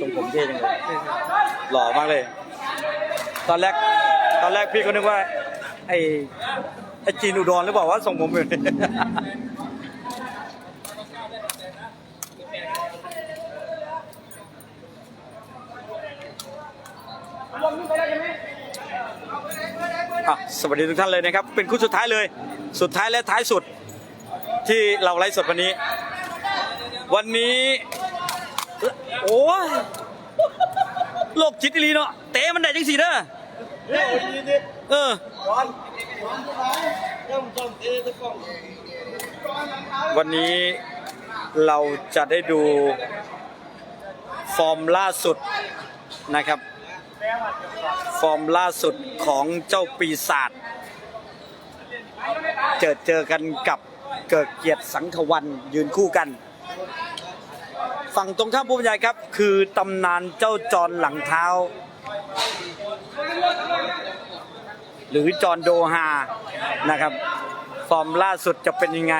ทรงผมเท่จังเลยหล่อมากเลย ตอนแรกตอนแรกพี่ก็นึกว่า ไอ้ไอ้จีนอุดรหรือเปล่าว่าทรงผมอยู่อ่สวัสดีทุกท่านเลยนะครับ เป็นคู่สุดท้ายเลย สุดท้ายและท้ายสุดที่เราไลฟ์สดวันนี้ วันนี้ โอ้ยโลกจิตอีหลีเนาะเตะมันได้จังสีเด้อเออวันนี้เราจะได้ดูฟอร์มล่าสุดนะครับ ฟอร์มล่าสุดของเจ้าปีศาจเจอเจอกันกับเกิดเกียรติสังขวันยืนคู่กัน ฝั่งตรงข้ามผู้บรรยายครับ คือตำนานเจ้าจรหลังเท้า หรือจรโดฮานะครับ ฟอร์มล่าสุดจะเป็นยังไง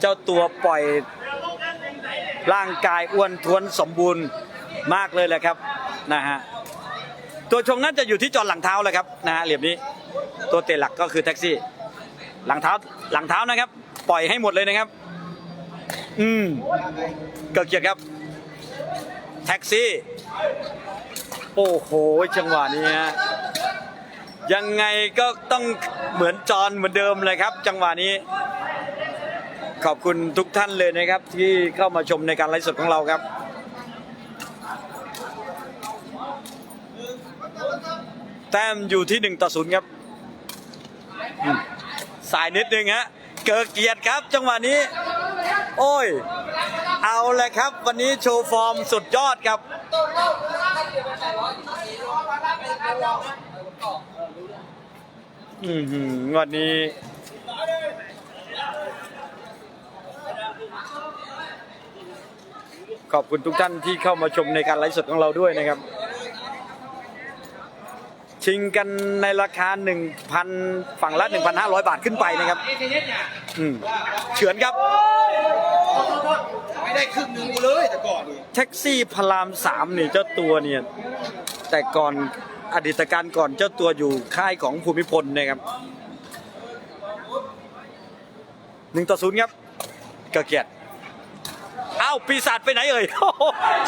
เจ้าตัวปล่อยร่างกายอ้วนท้วนสมบูรณ์มากเลยแหละครับนะฮะตัวชงน่าจะอยู่ที่จอนหลังเท้าเลยครับนะฮะเหลี่ยมนี้ ตัวเตะหลักก็คือแท็กซี่ หลังเท้าหลังเท้านะครับ ปล่อยให้หมดเลยนะครับ อืม เกิดเกียรติครับ แท็กซี่ โอ้โหจังหวะนี้ฮะยังไงก็ต้องเหมือนจอนเหมือนเดิมเลยครับ จังหวะนี้ ขอบคุณทุกท่านเลยนะครับ ที่เข้ามาชมในการไลฟ์สดของเราครับแต้มอยู่ที่หนึ่งต่อศูนย์ครับ สายนิดนึงฮะ เกิดเกียรติครับ จังหวะนี้ โอ้ย เอาลยครับ วันนี้โชว์ฟอร์มสุดยอดครับอืมหืมวันนี้ ขอบคุณทุกท่านที่เข้ามาชมในการไลฟ์สดของเราด้วยนะครับ ชิงกันในราคา 1,000 ฝั่งละ 1,500 บาทขึ้นไปนะครับ อืมเฉือนครับ ไม่ได้ครึ่งหนึ่งกูเลยแต่ก่อนนี่แท็กซี่พระรามสามนี่เจ้าตัวเนี่ย แต่ก่อนอดีตการก่อนเจ้าตัวอยู่ค่ายของภูมิพลนะครับหนึ่งต่อศูนย์ครับกิดเกียรติอ้าวปีศาจไปไหนเอ่ย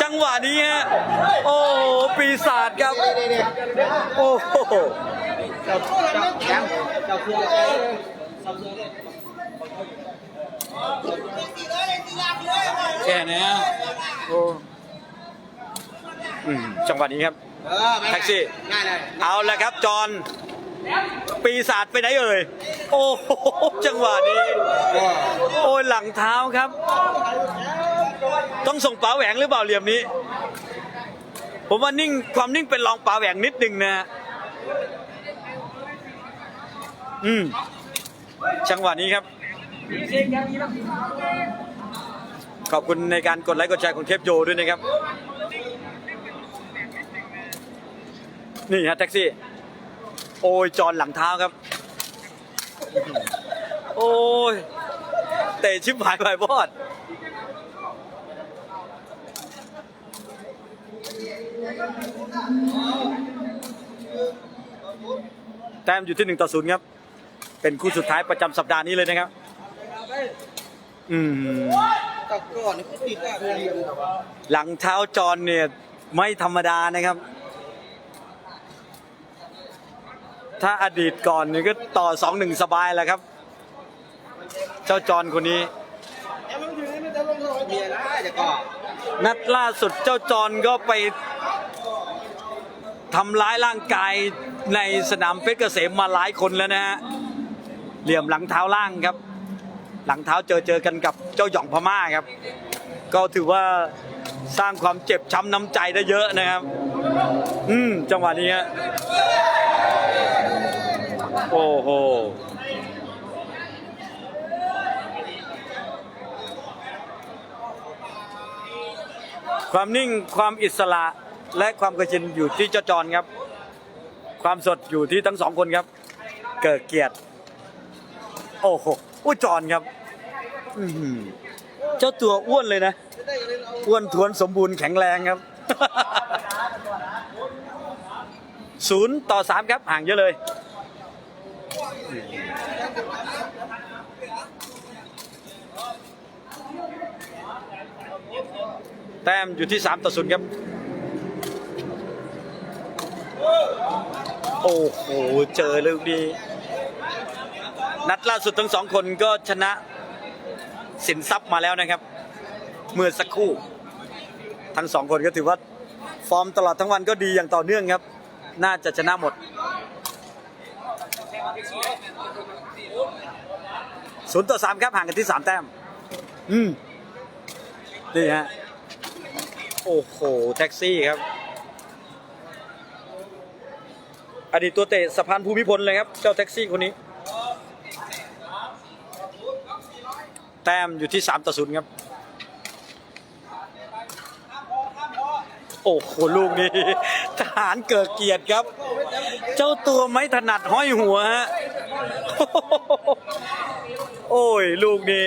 จังหวะนี้ฮะโอ้โหปีศาจครับ โอ้โหเจ้าเจ้าแข็งเจ้าเครื่อง แค่นี้โอ้อืมจังหวะนี้ครับเออแท็กซี่ง่ายเลยเอาละครับ จอน ปีศาจไปไหนเอ่ย โอ้โหจังหวะนี้ โอ้ยหลังเท้าครับ ต้องส่งป๋าแหวงหรือเปล่าเหลี่ยมนี้ ผมว่านิ่งความนิ่งเป็นรองป๋าแหวงนิดนึงนะฮะอืมจังหวะนี้ครับ ขอบคุณในการกดไลค์กดแชร์ของเทปโยด้วยนะครับ นี่ฮะแท็กซี่ โอ้ยจอนหลังเท้าครับ โอ้ยเตะชิบหายไปบอดแต้มอยู่ที่หนึ่งต่อศูนย์ครับ เป็นคู่สุดท้ายประจำสัปดาห์นี้เลยนะครับ อืม แต่ก่อนกูติดอะหลังเท้าจอนเนี่ยไม่ธรรมดานะครับ ถ้าอดีตก่อนนี่ก็ต่อสองหนึ่งสบายแหละครับ เจ้าจอนคนนี้นัดล่าสุดเจ้าจอนก็ไปทำร้ายร่างกายในสนามเพชรเกษมมาหลายคนแล้วนะฮะเหลี่ยมหลังเท้าล่างครับ หลังเท้าเจอเจอกันกับเจ้าหยองพม่าครับ ก็ถือว่าสร้างความเจ็บช้ำน้ำใจได้เยอะนะครับ อืมจังหวะนี้ฮะโอ้โหความนิ่งความอิสระและความกระชินอยู่ที่เจ้าจอนครับ ความสดอยู่ที่ทั้งสองคนครับ เกิดเกียรติ โอ้โหอุ้ยจอนครับ อื้อหือเจ้าตัวอ้วนเลยนะ อ้วนทวนสมบูรณ์แข็งแรงครับ ศูนย์ต่อสามครับ ห่างเยอะเลย แต้มอยู่ที่สามต่อศูนย์ครับ โอ้โห เจอลูกนี้นัดล่าสุดทั้งสองคนก็ชนะ สินทรัพย์มาแล้วนะครับ เมื่อสักครู่ ทั้งสองคนก็ถือว่า ฟอร์มตลอดทั้งวันก็ดีอย่างต่อเนื่องครับ น่าจะชนะหมด ศูนย์ต่อสามครับห่างกันที่สามแต้ม อืมนี่ฮะ โอ้โห แท็กซี่ครับ อดีตตัวเตะสะพานภูมิพลเลยครับ เจ้าแท็กซี่คนนี้ แต้มอยู่ที่ 3 ต่อ 0 ครับ โอ้โห ลูกนี้ทหารเกิดเกียรติครับ เจ้าตัวไม่ถนัดห้อยหัวฮะ โอ้ย ลูกนี้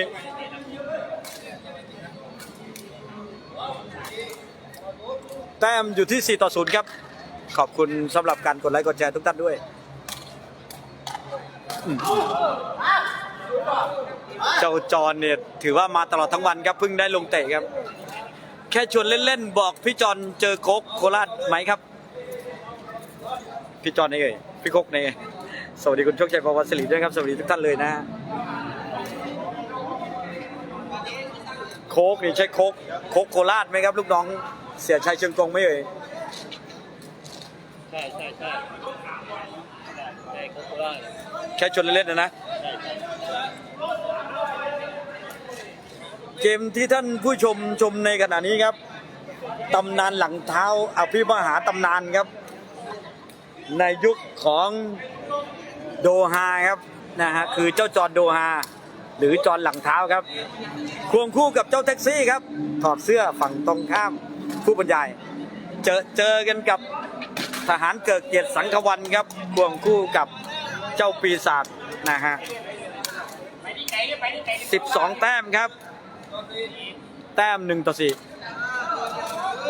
แต้มอยู่ที่ 4 ต่อ 0 ครับ ขอบคุณสำหรับการกดไลค์กดแชร์ทุกท่านด้วย เจ้าจอนเนี่ยถือว่ามาตลอดทั้งวันครับเพิ่งได้ลงเตะครับ แค่ชวนเล่นๆบอกพี่จอนเจอโคกโคราชไหมครับ พี่จอนนี่เอ่ยพี่โคกนี่เอ่ยสวัสดีคุณโชคชัยพรวัสลีด้วยครับสวัสดีทุกท่านเลยนะฮะโคกนี่ใช่โคกโคกโคราชไหมครับ ลูกน้องเสียชัยเชิงกงไหมเอ่ยใช่ใช่ใช่ใช่โคโคล่าเนี่ยแค่ชวนเล่นๆนะนะใช่ใช่ เกมที่ท่านผู้ชมชมในขณะนี้ครับตำนานหลังเท้าอภิมหาตำนานครับ ในยุคของโดฮาครับนะฮะคือเจ้าจอนโดฮาหรือจอนหลังเท้าครับ ควงคู่กับเจ้าแท็กซี่ครับ ถอดเสื้อฝั่งตรงข้ามผู้บรรยาย เจอเจอกันกับทหารเกิดเกียรติสังขวันครับ ควงคู่กับเจ้าปีศาจนะฮะ12 แต้มครับ แต้มหนึ่งต่อสี่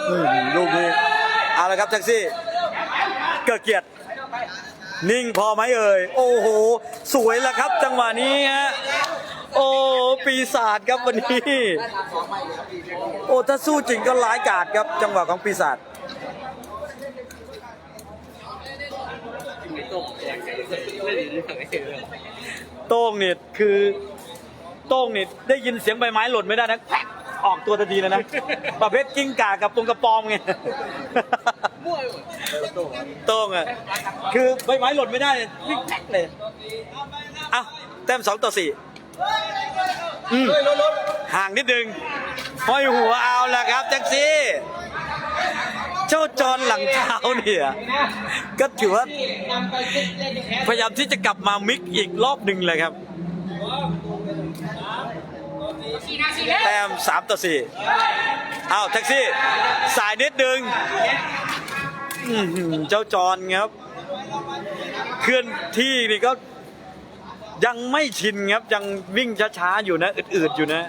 อืมลูกนี้เอาละครับแท็กซี่ เกิดเกียรติ นิ่งพอไหมเอ่ย โอ้โห สวยแล้วครับจังหวะนี้ฮะ โอ้ปีศาจครับวันนี้ โอ้ถ้าสู้จริงก็ร้ายกาจครับ จังหวะของปีศาจโต้งเนี่ยคือ โต้งเนี่ยได้ยินเสียงใบไม้หล่นไม่ได้นะแผะออกตัวทันทีเลยนะ ประเภทกิ้งก่ากับปงกระปอมไงมั่วไปหมดโต้งอะ คือใบไม้หล่นไม่ได้เนี่ยวิ่งแท็กเลยเอ้าแต้มสองต่อสี่อืมห่างนิดนึงห้อยหัวเอาละครับแจ็คซี่ เจ้าจอนหลังเท้าเนี่ย ก็ถือว่า พยายามที่จะกลับมามิกอีกรอบหนึ่งเลยครับ แต้มสามต่อสี่อ้าวแท็กซี่ สายนิดนึงเจ้าจอนครับ เคลื่อนที่นี่ก็ยังไม่ชินครับ ยังวิ่งช้าๆอยู่นะอืดๆอยู่นะ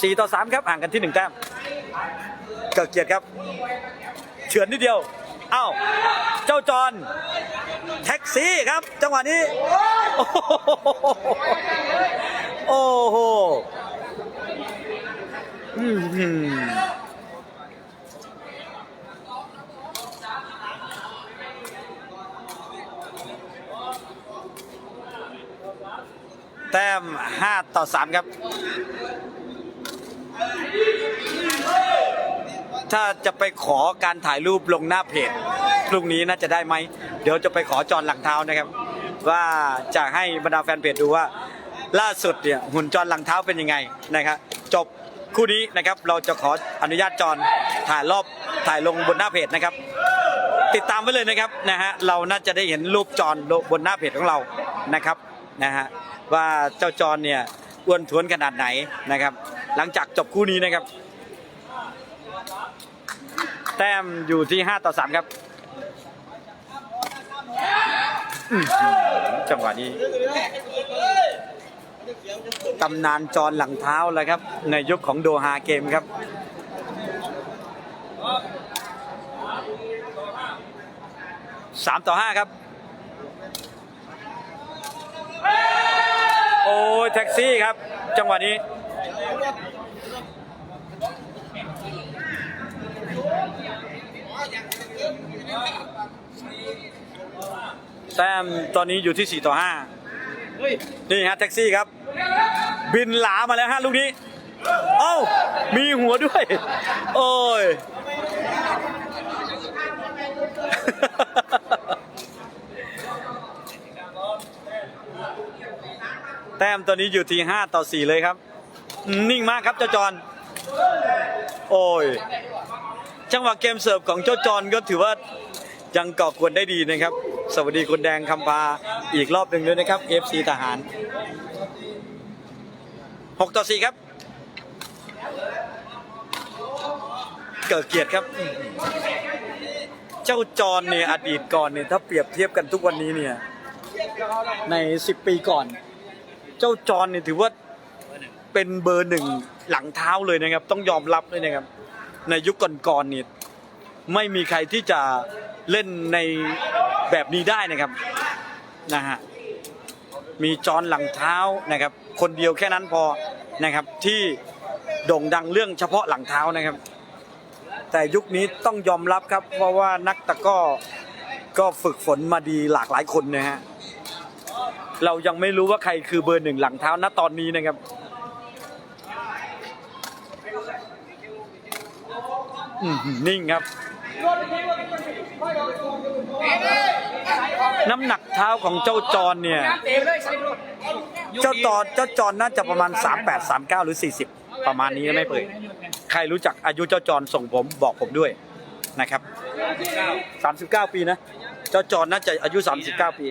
สี่ต่อสามครับห่างกันที่หนึ่งแต้มเกิดเกียรติครับ เฉือนนิดเดียว อ้าว เจ้าจอนแท็กซี่ครับ จังหวะนี้ โอ้โหโอ้โหอื้อหือแต้ม 5 ต่อ 3 ครับ ถ้าจะไปขอการถ่ายรูปลงหน้าเพจพรุ่งนี้น่าจะได้ไหม เดี๋ยวจะไปขอจอนหลังเท้านะครับ ว่าจะให้บรรดาแฟนเพจดูว่า ล่าสุดเนี่ยหุ่นจอนหลังเท้าเป็นยังไงนะครับจบคู่นี้นะครับเราจะขออนุญาตจอนถ่ายรอบถ่ายลงบนหน้าเพจนะครับ ติดตามไว้เลยนะครับนะฮะเราน่าจะได้เห็นรูปจอนบนหน้าเพจของเรานะครับนะฮะว่าเจ้าจอนเนี่ยอ้วนท้วนขนาดไหนนะครับ หลังจากจบคู่นี้นะครับ แต้มอยู่ที่ 5 ต่อ 3 ครับอื้อหือ จังหวะนี้ตำนานจรหลังเท้าแล้วครับ ในยุคของโดฮาเกมครับสามต่อห้าครับ โอ้ยแท็กซี่ครับ จังหวะนี้ แต้มตอนนี้อยู่ที่ 4 ต่อเฮ้ย5นี่ฮะแท็กซี่ครับ บินหลามาแล้วฮะลูกนี้ เอ้า มีหัวด้วย โอ้ย แต้มตอนนี้อยู่ที่ 5 ต่อ 4 เลยครับ นิ่งมากครับเจ้าจอนโอ้ย จังหวะเกมเสิร์ฟของเจ้าจอนก็ถือว่ายังก่อกวนได้ดีนะครับ สวัสดีคุณแดงคำพาอีกรอบหนึ่งด้วยนะครับ FC ทหาร 6 ต่อ 4 ครับ เกิดเกียรติครับ เจ้าจอนเนี่ยอดีตก่อนเนี่ยถ้าเปรียบเทียบกันทุกวันนี้เนี่ย ใน 10 ปีก่อน เจ้าจอนเนี่ยถือว่าเป็นเบอร์หนึ่งหลังเท้าเลยนะครับ ต้องยอมรับเลยนะครับ ในยุคก่อนๆเนี่ยไม่มีใครที่จะเล่นใน แบบนี้ได้นะครับนะฮะมีจอนหลังเท้านะครับ คนเดียวแค่นั้นพอนะครับที่โด่งดังเรื่องเฉพาะหลังเท้านะครับ แต่ยุคนี้ต้องยอมรับครับ เพราะว่านักตะก้อก็ฝึกฝนมาดีหลากหลายคนนะฮะเรายังไม่รู้ว่าใครคือเบอร์หนึ่งหลังเท้าณตอนนี้นะครับนิ่งครับ น้ำหนักเท้าของเจ้าจอนเนี่ย เจ้าตอนเจ้าจอนน่าจะประมาณ 38 39 หรือ 40 ประมาณนี้ไม่เปิดใครรู้จักอายุเจ้าจอนส่งผมบอกผมด้วยนะครับ 39 ปีนะ เจ้าจอนน่าจะอายุ 39 ปี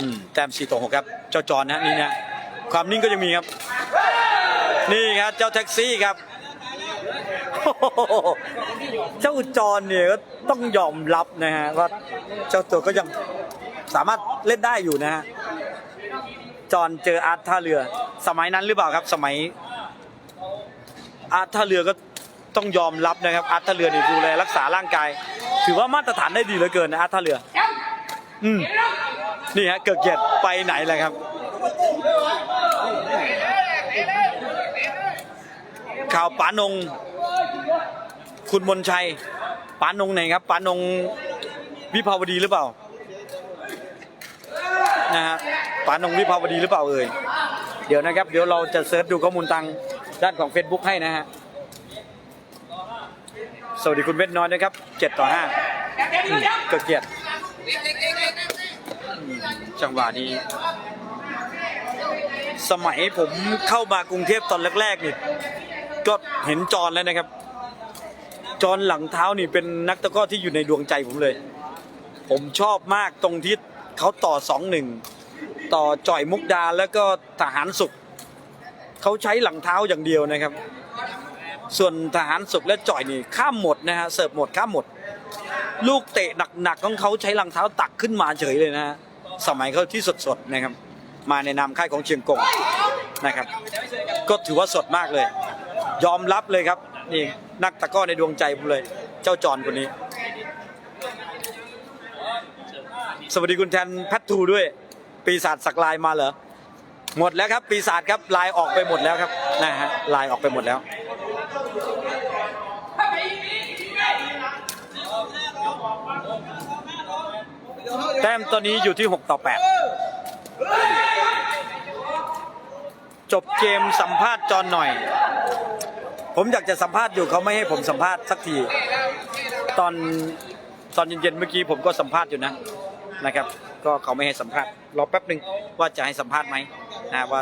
อืมแต้ม4ต่อ6ครับ เจ้าจอนนะนี่นะ ความนิ่งก็ยังมีครับ นี่ครับ เจ้าแท็กซี่ครับ เจ้าจอนเนี่ยก็ต้องยอมรับนะฮะว่าเจ้าตัวก็ยังสามารถเล่นได้อยู่นะฮะจอนเจออาร์ตท่าเรือ สมัยนั้นหรือเปล่าครับ สมัย อาร์ตท่าเรือก็ต้องยอมรับนะครับ อาร์ตท่าเรือนี่ดูแลรักษาร่างกาย ถือว่ามาตรฐานได้ดีเหลือเกินนะอาร์ตท่าเรือ อืมนี่ฮะเกิดเกียรติไปไหนเลยครับข่าวป๋านง คุณมนชัยปานงไหนครับปานงวิภาวดีหรือเปล่านะฮะปานงวิภาวดีหรือเปล่าเอ่ยเดี๋ยวนะครับ เดี๋ยวเราจะเซิร์ชดูข้อมูลทางด้านของ Facebook ให้นะฮะสวัสดีคุณเวทน้อยนะครับ7ต่อ5เกิดเกียรติจังหวะนี้ สมัยผมเข้ามากรุงเทพตอนแรกๆนี่ก็เห็นจอนแล้วนะครับ จอนหลังเท้านี่เป็นนักตะกร้อที่อยู่ในดวงใจผมเลย ผมชอบมากตรงที่เขาต่อสองหนึ่งต่อจ่อยมุกดาแล้วก็ทหารสุขเขาใช้หลังเท้าอย่างเดียวนะครับ ส่วนทหารสุขและจ่อยนี่ข้ามหมดนะฮะเสิร์ฟหมดข้ามหมด ลูกเตะหนักๆของเขาใช้หลังเท้าตักขึ้นมาเฉยเลยนะฮะสมัยเขาที่สดๆนะครับ มาในนามค่ายของเชียงกงนะครับ ก็ถือว่าสดมากเลย ยอมรับเลยครับ นี่นักตะก้อในดวงใจผมเลย เจ้าจอนคนนี้ สวัสดีคุณแทนแพททูด้วย ปีศาจสักลายมาเหรอหมดแล้วครับ ปีศาจครับลายออกไปหมดแล้วครับนะฮะลายออกไปหมดแล้วแต้มตอนนี้อยู่ที่ 6 ต่อ 8 จบเกมสัมภาษณ์จอนหน่อย ผมอยากจะสัมภาษณ์อยู่เขาไม่ให้ผมสัมภาษณ์สักที ตอนตอนเย็นๆเมื่อกี้ผมก็สัมภาษณ์อยู่นะนะครับ ก็เขาไม่ให้สัมภาษณ์รอแป๊บหนึ่งว่าจะให้สัมภาษณ์ไหมนะว่า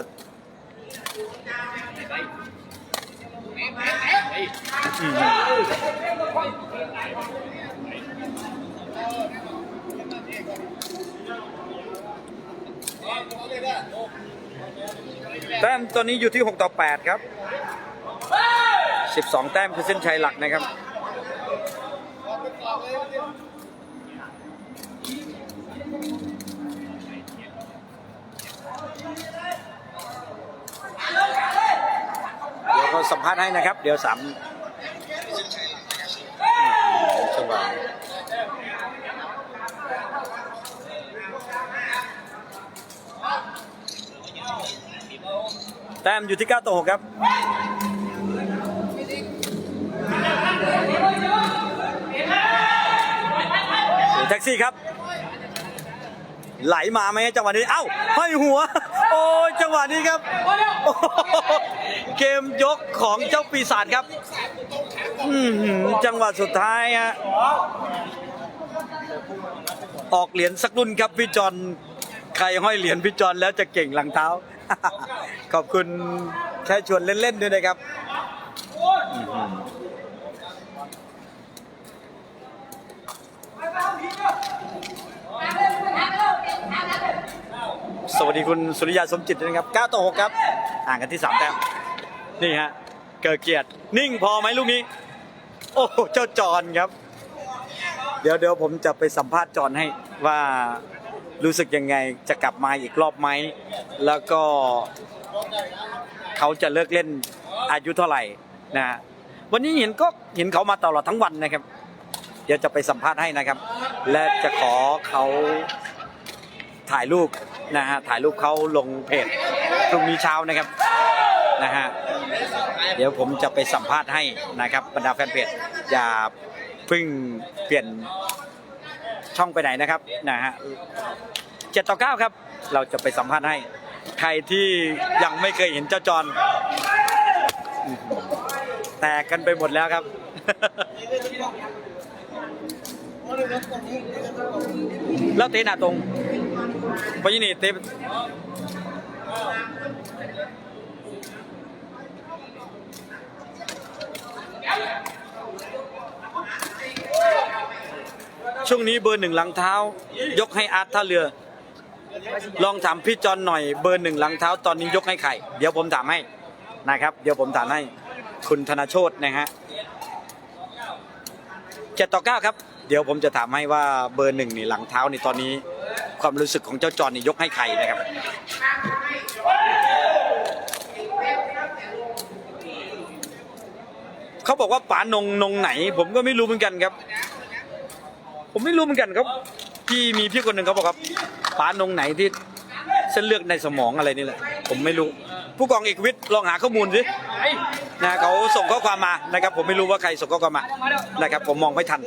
แต้มตอนนี้อยู่ที่ 6 ต่อ 8 ครับ 12 แต้มคือเส้นชัยหลักนะครับ เดี๋ยวเขาสัมภาษณ์ให้นะครับ เดี๋ยวสามจังหวะแต้มอยู่ที่ 9ต่อครับ แท็กซี่ครับ ไหลมาไหมจังหวะนี้ เอ้าห้อยหัว โอ้ยจังหวะนี้ครับ เกมยกของเจ้าปีศาจครับจังหวะสุดท้ายฮะออกเหรียญสักรุ่นครับพี่จอนใครห้อยเหรียญพี่จอนแล้วจะเก่งหลังเท้า ขอบคุณแค่ชวนเล่นๆด้วยนะครับอื้อหือ สวัสดีคุณสุริยาสมจิตนะครับ9ต่อ6ครับห่างกันที่3แต้มนี่ฮะเกิดเกียรตินิ่งพอไหมลูกนี้ โอ้โหเจ้าจอนครับ เดี๋ยวเดี๋ยวผมจะไปสัมภาษณ์จอนให้ว่ารู้สึกยังไงจะกลับมาอีกรอบไหม แล้วก็เขาจะเลิกเล่นอายุเท่าไหร่นะฮะวันนี้เห็นก็เห็นเขามาตลอดทั้งวันนะครับ เดี๋ยวจะไปสัมภาษณ์ให้นะครับ และจะขอเขาถ่ายรูป นะฮะถ่ายรูปเขาลงเพจพรุ่งนี้เช้านะครับนะฮะเดี๋ยวผมจะไปสัมภาษณ์ให้นะครับบรรดาแฟนเพจอย่าเพิ่งเปลี่ยนช่องไปไหนนะครับนะฮะเจ็ดต่อเก้าครับ เราจะไปสัมภาษณ์ให้ ใครที่ยังไม่เคยเห็นเจ้าจอนแตกกันไปหมดแล้วครับแล้วเตะหน้าตรง พยี่นี่เตะช่วงนี้เบอร์หนึ่งหลังเท้า ยกให้อาร์ตท่าเรือ ลองถามพี่จอนหน่อยเบอร์หนึ่งหลังเท้า ตอนนี้ยกให้ใครเดี๋ยวผมถามให้นะครับ เดี๋ยวผมถามให้คุณธนาโชตนะฮะเจ็ดต่อเก้าครับ เดี๋ยวผมจะถามให้ว่าเบอร์หนึ่งนี่หลังเท้านี่ตอนนี้ ความรู้สึกของเจ้าจอนนี่ยกให้ใครนะครับเขาบอกว่าป๋านงนงไหน ผมก็ไม่รู้เหมือนกันครับ ผมไม่รู้เหมือนกันครับพี่มีพี่คนหนึ่งเขาบอกครับป๋านงไหนที่เส้นเลือดในสมองอะไรนี่แหละ ผมไม่รู้ ผู้กองเอกวิทย์ลองหาข้อมูลสินะเขาส่งข้อความมานะครับ ผมไม่รู้ว่าใครส่งข้อความมานะครับ ผมมองไม่ทัน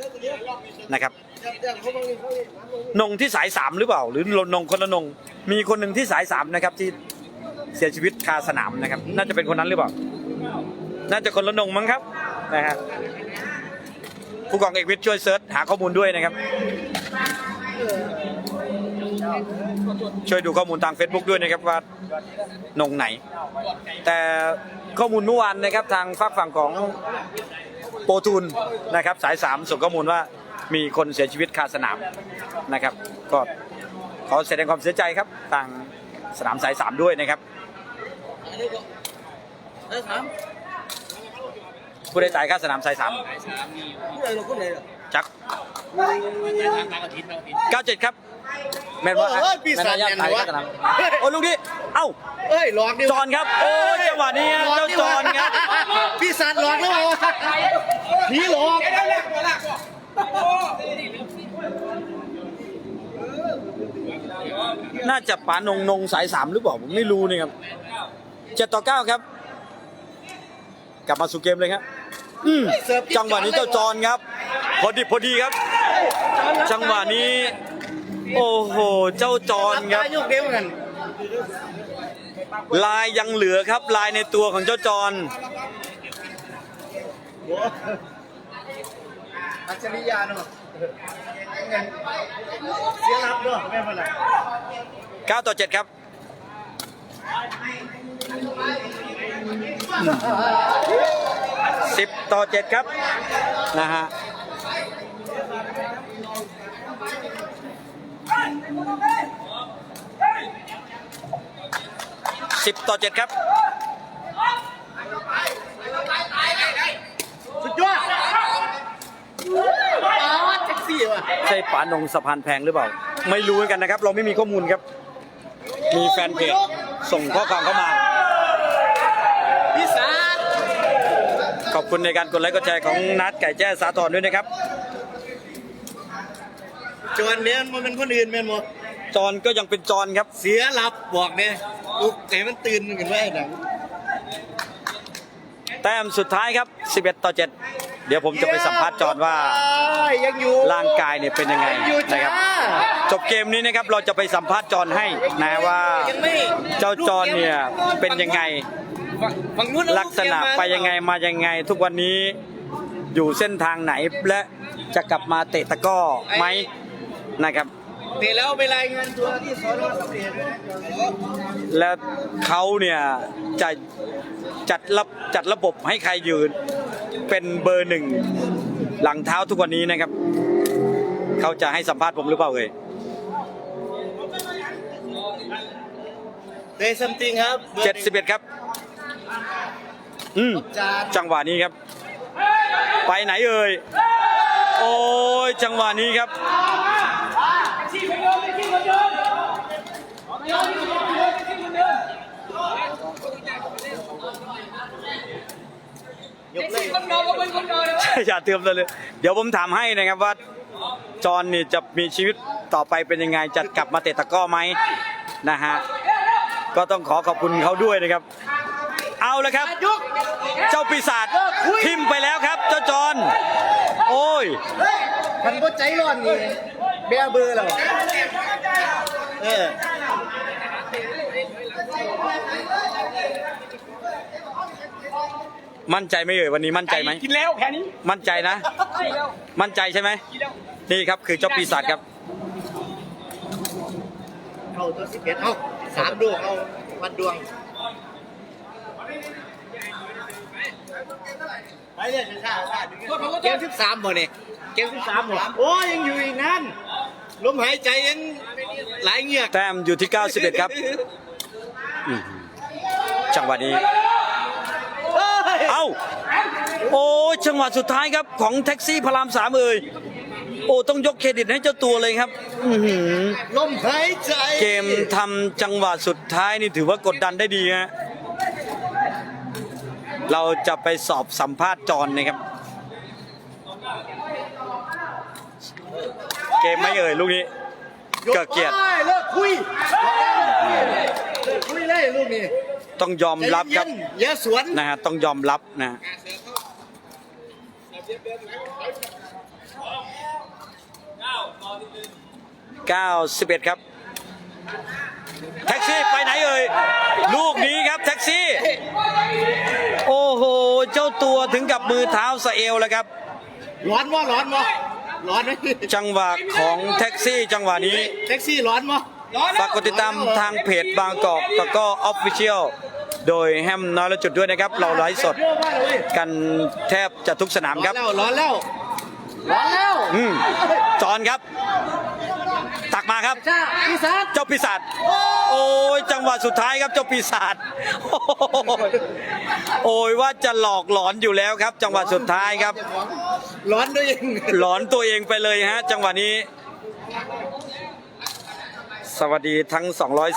นะครับ นงที่สายสามหรือเปล่า หรือนงคนละนง มีคนหนึ่งที่สายสามนะครับ ที่เสียชีวิตคาสนามนะครับ น่าจะเป็นคนนั้นหรือเปล่า น่าจะคนละนงมั้งครับนะฮะผู้กองเอกวิทย์ช่วยเซิร์ชหาข้อมูลด้วยนะครับ ช่วยดูข้อมูลทาง Facebook ด้วยนะครับว่านงไหน แต่ข้อมูลเมื่อวานนะครับทางฝากฝั่งของโปรทูนนะครับ สายสามส่งข้อมูลว่า มีคนเสียชีวิตคาสนามนะครับ ก็ขอแสดงความเสียใจครับทางสนามสายสามด้วยนะครับผู้ใดตายค่าสนามสายสามผู้ใดเราผู้ใดเหรอจักบางอาทิตย์บางอาทิตย์เก้าเจ็ดครับแม่นว่าเอ้ยปีศาจแม่นว่าแม่นตายวะค่าสนามโอ้ลูกนี้เอ้าเอ้ยหลอกดิจอนครับ โอ้ยจังหวะนี้เจ้าจอนครับปีศาจหลอกแล้วเหรอผีหลอก น่าจะปานงนงสายสามหรือเปล่าผมไม่รู้นี่ครับเจ็ดต่อเก้าครับ กลับมาสู่เกมเลยครับอืมจังหวะนี้เจ้าจอนครับ พอดีพอดีครับ จังหวะนี้ โอ้โห เจ้าจอนครับยกเดียวกันลายยังเหลือครับ ลายในตัวของเจ้าจอน อัจฉริยะเนาะเสียรับเนาะแม่เป็นไร9ต่อ7ครับสิบต่อ7ครับ นะฮะสิบต่อ7ครับ สุดยอด แท็กซี่ว่ะใช่ป๋านงสะพานแพงหรือเปล่า ไม่รู้เหมือนกันนะครับ เราไม่มีข้อมูลครับ มีแฟนเพจส่งข้อความเข้ามาปีศาจขอบคุณในการกดไลค์กดแชร์ของนัดไก่แจ้สาทรด้วยนะครับ จวนเนี้ยมันเป็นคนอื่นแม่นบ่จอนก็ยังเป็นจอนครับ เสียหลับบอกเนี่ยลุกให้มันตื่นกันไว้หนัง แต้มสุดท้ายครับ 11 ต่อ 7 เดี๋ยวผมจะไปสัมภาษณ์จอนว่ายังอยู่ร่างกายเนี่ยเป็นยังไงอยู่นะจ้าครับ จบเกมนี้นะครับเราจะไปสัมภาษณ์จอนให้นะว่ายังไม่เจ้าจอนเนี่ยเป็นยังไงฝั่งนู้นลักษณะไปยังไงมายังไง ทุกวันนี้อยู่เส้นทางไหนและจะกลับมาเตะตะกร้อไหมนะครับเตะแล้วไปรายงานตัวที่สอนอสำเร็จด้วยนะแล้วเขาเนี่ยจะจัดระจัดระบบให้ใครยืน เป็นเบอร์หนึ่งหลังเท้าทุกวันนี้นะครับ เขาจะให้สัมภาษณ์ผมหรือเปล่าเอ่ยเตะซัมติงครับเจ็ดสิบเอ็ดครับ อืม จานจังหวะนี้ครับ ไปไหนเอ่ย โอ้ย จังหวะนี้ครับ ยกเลยอย่าเติมเลย เดี๋ยวผมถามให้นะครับว่าจอห์นนี่จะมีชีวิตต่อไปเป็นยังไงจะกลับมาเตะตะกร้อไหมนะฮะก็ต้องขอขอบคุณเขาด้วยนะครับ เอาละครับ เจ้าปีศาจทิมไปแล้วครับ เจ้าจอห์นโอ้ย มันก็ใจร้อนนี่เบียเบอร์แล้วเออ มั่นใจไหมเอ่ยวันนี้มั่นใจไหมกินแล้วแค่นี้ มั่นใจนะ มั่นใจใช่ไหมนี่ครับคือเจ้าปีศาจครับเข้าตัวสิบเอ็ดเอาสามดวงเอาวันดวงไปเนี่ยช้าๆเกมสิบสามบ่เนี่ยเกมสิบสามบ่โอ้ยยังอยู่อีกนั่นลมหายใจยังหลายเหงือกแต้มอยู่ที่ 91 ครับอื้อหือจังหวะนี้เฮ้ย เอ้า โอ้ยจังหวะสุดท้ายครับของแท็กซี่พระรามสามเอ่ยโอ้ต้องยกเครดิตให้เจ้าตัวเลยครับอื้อหือลมหายใจเกมทำจังหวะสุดท้ายนี่ถือว่ากดดันได้ดีฮะเราจะไปสอบสัมภาษณ์จอนนะครับ เกมไม่เอ่ยลูกนี้ เกิดเกียรติโอ้เลิกคุยเลิกคุยเลยลูกนี่ ต้องยอมรับครับใจเย็นๆอย่าสวนนะฮะต้องยอมรับนะ91ครับ แท็กซี่ไปไหนเอ่ยลูกนี้ครับแท็กซี่ โอ้โห เจ้าตัวถึงกับมือเท้าสะเอวแล้วครับ ร้อนวะร้อนวะร้อนไหมจังหวะของแท็กซี่จังหวะนี้ แท็กซี่ร้อนวะร้อนฝากกดติดตามทางเพจบางกอกตะก้อออฟฟิเชียล โดยแฮมน้อยละจุดด้วยนะครับ เราไลฟ์สดกันแทบจะทุกสนามร้คอรันบแล้วร้อนแล้วร้อนแล้วอืมจอนครับ ตักมาครับจ้าพี่ซัดเจ้าปีศาจโอ้ยจังหวะสุดท้ายครับเจ้าปีศาจโอ้ยโอ้ยว่าจะหลอกหลอนอยู่แล้วครับ จังหวะสุดท้ายครับ ร้อนด้วยเองหลอนตัวเองไปเลยฮะ จังหวะนี้ สวัสดีทั้ง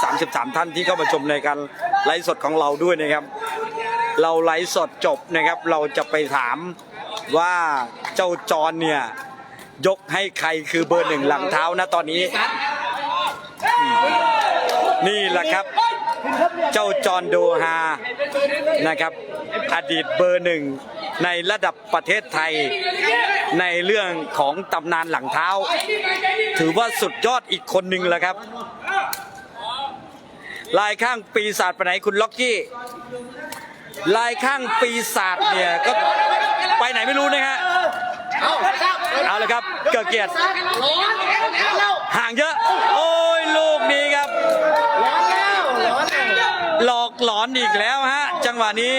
233 ท่านที่เข้ามาชมในการ ไลฟ์สดของเราด้วยนะครับ เราไลฟ์สดจบนะครับ เราจะไปถามว่าเจ้าจอนเนี่ยยกให้ใครคือเบอร์หนึ่งหลังเท้านะตอนนี้ นี่แหละครับ เจ้าจอนโดฮานะครับ อดีตเบอร์หนึ่งในระดับประเทศไทยในเรื่องของตำนานหลังเท้า ถือว่าสุดยอดอีกคนหนึ่งแล้วครับ ลายข้างปีศาจไปไหนคุณล็อกกี้ ลายข้างปีศาจเนี่ยก็ไปไหนไม่รู้นะฮะเอาครับเอาเลยครับเกิดเกียรติร้อนร้อนแล้วห่างเยอะ โอ้ยลูกนี้ครับร้อนแล้วร้อนแล้วหลอกหลอนอีกแล้วฮะ จังหวะนี้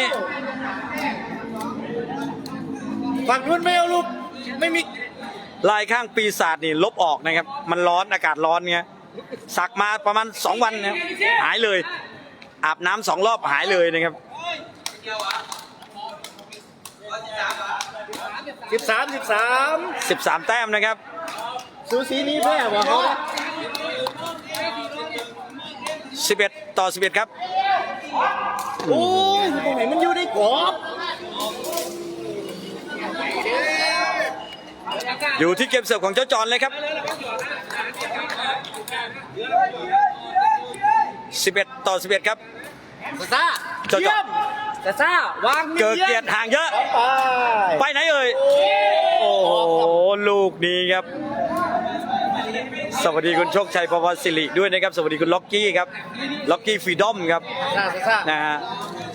ฝั่งนู้นไม่เอาลูกไม่มีลายข้างปีศาจนี่ลบออกนะครับ มันร้อนอากาศร้อนเงี้ย สักมาประมาณ 2 วันนะครัหายเลย อาบน้ำสองรอบหายเลยนะครับสิบสามสิบสามสิบสามแต้มนะครับ ซูซีนี้แพ้บ่เขา11 ต่อ 11 ครับ โอ้ยตรงไหนมันอยู่ในกรอบอยู่ที่เกมเสิร์ฟของเจ้าจอนเลยครับ 11 ต่อ 11 ครับซ่าเจ้าจอแต่ซ่าวางเกิดเกียรติห่างเยอะไปไปไหนเอ่ย โอ้โห ลูกนี้ครับ สวัสดีคุณโชคชัยประวัติสิริด้วยนะครับ สวัสดีคุณล็อกกี้ครับ ล็อกกี้ฟรีดอมครับซ่าซ่านะฮะ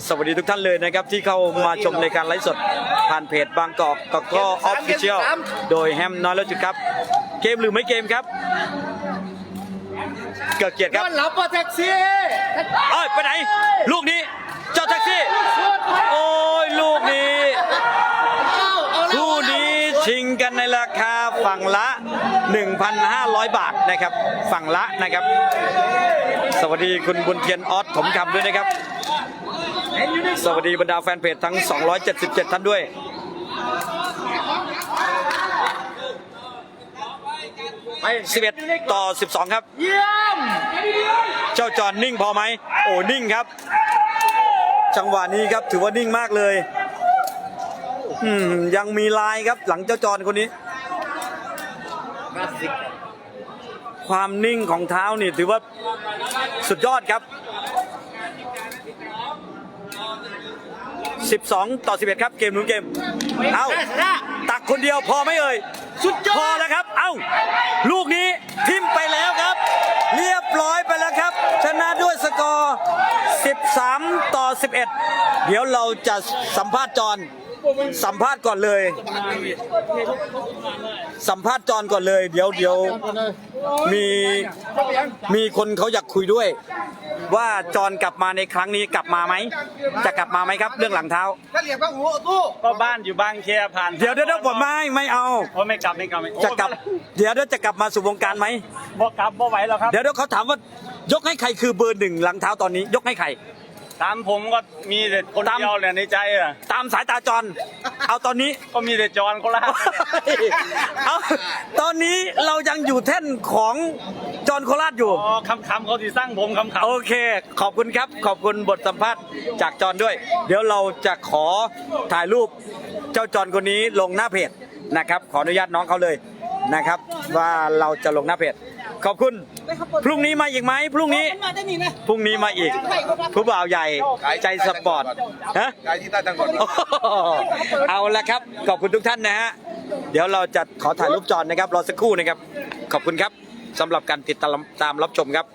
สวัสดีทุกท่านเลยนะครับ ที่เข้ามาชมในการไลฟ์สด ผ่านเพจบางกอกกอกก็ออฟฟิเชียลโดยแฮมน้อยแล้วจุดครับ เกมหรือไม่เกมครับ เกิดเกียรติครับต้อนรับว่าแท็กซี่เอ้ยไปไหน ลูกนี้ เจ้าแท็กซี่ โอ้ยลูกนี้เอาเอาแล้วคู่นี้ชิงกันในราคาฝั่งละ 1,500 บาทนะครับ ฝั่งละนะครับ สวัสดีคุณบุญเทียนออสถมคำด้วยนะครับ สวัสดีบรรดาแฟนเพจทั้ง 277 ท่านด้วย ไป11 ต่อ 12 ครับ เยี่ยม เจ้าจอนนิ่งพอไหม โอ้ นิ่งครับ จังหวะนี้ครับถือว่านิ่งมากเลยอืมยังมีลายครับหลังเจ้าจอนคนนี้คลาสสิกความนิ่งของเท้านี่ถือว่าสุดยอดครับ 12 ต่อ 11 ครับ เกมหนุนเกม เอาซ่าซ่าตักคนเดียวพอไหมเอ่ย สุดยอด พอแล้วครับ เอ้า ลูกนี้ทิมไปแล้วครับ เรียบร้อยไปแล้วครับ ชนะด้วยสกอร์ 13 ต่อ 11 เดี๋ยวเราจะสัมภาษณ์จอน สัมภาษณ์ก่อนเลย สัมภาษณ์จอนก่อนเลย เดี๋ยวเดี๋ยวมีมีคนเขาอยากคุยด้วย ว่าจอนกลับมาในครั้งนี้กลับมาไหมจะกลับมาไหมครับ เรื่องหลังเท้าถ้าเหลียบก็หูตู้ก็บ้านอยู่บางแคผ่านเดี๋ยวเดี๋ยวเดี๋ยวผมไม่ไม่เอาโอ้ไม่กลับไม่กลับไม่จะกลับ เดี๋ยวเดี๋ยวจะกลับมาสู่วงการไหมบ่กลับบ่ไหวแล้วครับเดี๋ยวเดี๋ยวเขาถามว่ายกให้ใครคือเบอร์หนึ่งหลังเท้าตอนนี้ ยกให้ใคร ตามผมก็มีแต่คนตาม เดียวเลยในใจอะ ตามสายตาจร เอาตอนนี้ ก็มีแต่จอนโคราชเอาตอนนี้เรายังอยู่แท่นของจรโคราชอยู่ อ๋อคำคำๆเขาที่สร้างผมคำคำโอเค ขอบคุณครับ ขอบคุณบทสัมภาษณ์จากจอนด้วย เดี๋ยวเราจะขอถ่ายรูปเจ้าจอนคนนี้ลงหน้าเพจนะครับ ขออนุญาตน้องเขาเลย นะครับ ว่าเราจะลงหน้าเพจขอบคุณ พรุ่งนี้มาอีกไหมพรุ่งนี้ พรุ่งนี้มาอีกผู้บ่าวใหญ่ใจสปอร์ตฮะกายที่ใต้ตั้งก่อนโอ้โหเอาละครับ ขอบคุณทุกท่านนะฮะเดี๋ยวเราจะขอถ่ายรูปจอนนะครับรอสักครู่นะครับ ขอบคุณครับสำหรับการติดตามตามรับชมครับ